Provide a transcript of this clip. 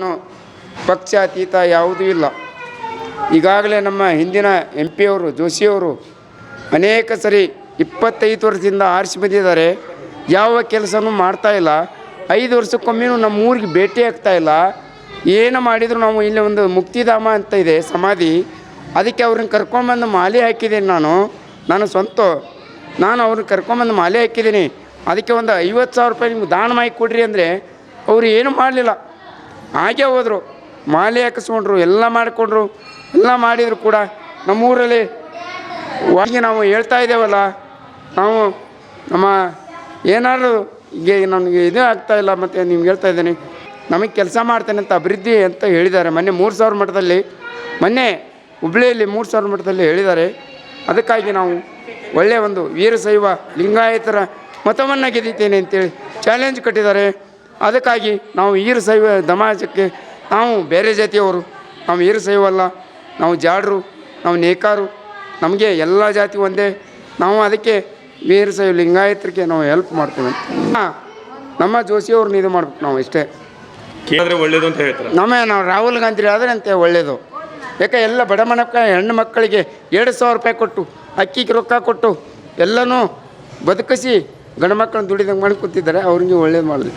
ನಾನು ಪಕ್ಷಾತೀತ ಯಾವುದೂ ಇಲ್ಲ. ಈಗಾಗಲೇ ನಮ್ಮ ಹಿಂದಿನ ಎಂ ಪಿಯವರು, ಜೋಶಿಯವರು ಅನೇಕ ಸರಿ ಇಪ್ಪತ್ತೈದು ವರ್ಷದಿಂದ ಆರಿಸಿ ಬಂದಿದ್ದಾರೆ. ಯಾವ ಕೆಲಸನೂ ಮಾಡ್ತಾ ಇಲ್ಲ. ಐದು ವರ್ಷಕ್ಕೊಮ್ಮೆನೂ ನಮ್ಮ ಊರಿಗೆ ಭೇಟಿ ಆಗ್ತಾ ಇಲ್ಲ. ಏನು ಮಾಡಿದರೂ ನಾವು ಇಲ್ಲಿ ಒಂದು ಮುಕ್ತಿಧಾಮ ಅಂತ ಇದೆ ಸಮಾಧಿ. ಅದಕ್ಕೆ ಅವ್ರನ್ನ ಕರ್ಕೊಂಬಂದು ಮಾಲೆ ಹಾಕಿದ್ದೀನಿ ನಾನು. ನಾನು ಸ್ವಂತ, ನಾನು ಅವ್ರನ್ನ ಕರ್ಕೊಂಬಂದು ಮಾಲೆ ಹಾಕಿದ್ದೀನಿ. ಅದಕ್ಕೆ ಒಂದು ಐವತ್ತು ಸಾವಿರ ರೂಪಾಯಿ ನಿಮ್ಗೆ ದಾನ ಮಾಡಿ ಕೊಡ್ರಿ ಅಂದರೆ ಅವರು ಏನೂ ಮಾಡಲಿಲ್ಲ. ಹಾಗೆ ಹೋದರು. ಮಾಲೆ ಹಾಕಿಸ್ಕೊಂಡ್ರು, ಎಲ್ಲ ಮಾಡಿಕೊಂಡ್ರು. ಎಲ್ಲ ಮಾಡಿದ್ರು ಕೂಡ ನಮ್ಮೂರಲ್ಲಿ. ಹಾಗೆ ನಾವು ಹೇಳ್ತಾ ಇದ್ದೇವಲ್ಲ, ನಾವು ನಮ್ಮ ಏನಾದರೂ ಈಗ ನನಗೆ ಇದೇ ಆಗ್ತಾಯಿಲ್ಲ ಮತ್ತು ನಿಮ್ಗೆ ಹೇಳ್ತಾ ಇದ್ದೀನಿ. ನಮಗೆ ಕೆಲಸ ಮಾಡ್ತೇನೆ ಅಂತ ಅಭಿವೃದ್ಧಿ ಅಂತ ಹೇಳಿದ್ದಾರೆ. ಮೊನ್ನೆ ಮೂರು ಸಾವಿರ ಮಟ್ಟದಲ್ಲಿ, ಮೊನ್ನೆ ಹುಬ್ಳಿಯಲ್ಲಿ ಮೂರು ಸಾವಿರ ಮಟ್ಟದಲ್ಲಿ ಹೇಳಿದ್ದಾರೆ. ಅದಕ್ಕಾಗಿ ನಾವು ಒಳ್ಳೆಯ ಒಂದು ವೀರಶೈವ ಲಿಂಗಾಯತರ ಮತವನ್ನು ಗೆದ್ದಿದ್ದೇನೆ ಅಂತೇಳಿ ಚಾಲೆಂಜ್ ಕಟ್ಟಿದ್ದಾರೆ. ಅದಕ್ಕಾಗಿ ನಾವು ಈರು ಸೈವ ಸಮಾಜಕ್ಕೆ ನಾವು ಬೇರೆ ಜಾತಿಯವರು ನಾವು ಈರು ಸೈವಲ್ಲ ನಾವು ಜಾಡರು ನಾವು ನೇಕಾರು ನಮಗೆ ಎಲ್ಲ ಜಾತಿ ಒಂದೇ. ನಾವು ಅದಕ್ಕೆ ವೀರಶೈವ ಲಿಂಗಾಯತರಿಗೆ ನಾವು ಹೆಲ್ಪ್ ಮಾಡ್ತೀವಿ ಹಾಂ ನಮ್ಮ ಜೋಶಿಯವ್ರನ್ನ ಇದು ಮಾಡ್ಬೇಕು ನಾವು ಇಷ್ಟೇ. ಕೇಳಿದ್ರೆ ಒಳ್ಳೇದು ಅಂತ ಹೇಳ್ತಾರೆ? ನಮ್ಮ ನಾವು ರಾಹುಲ್ ಗಾಂಧಿ ಆದರೆ ಅಂತ ಒಳ್ಳೆಯದು ಯಾಕೆ ಎಲ್ಲ ಬಡ ಮನಕ್ಕ ಹೆಣ್ಣು ಮಕ್ಕಳಿಗೆ ಎರಡು ಸಾವಿರ ರೂಪಾಯಿ ಕೊಟ್ಟು ಅಕ್ಕಿಗೆ ರೊಕ್ಕ ಕೊಟ್ಟು ಎಲ್ಲನೂ ಬದುಕಿಸಿ ಗಂಡು ಮಕ್ಕಳನ್ನ ದುಡಿದಂಗೆ ಮಾಡಿ ಕೂತಿದ್ದಾರೆ ಅವ್ರಿಗೆ ಒಳ್ಳೇದು ಮಾಡಲಿ.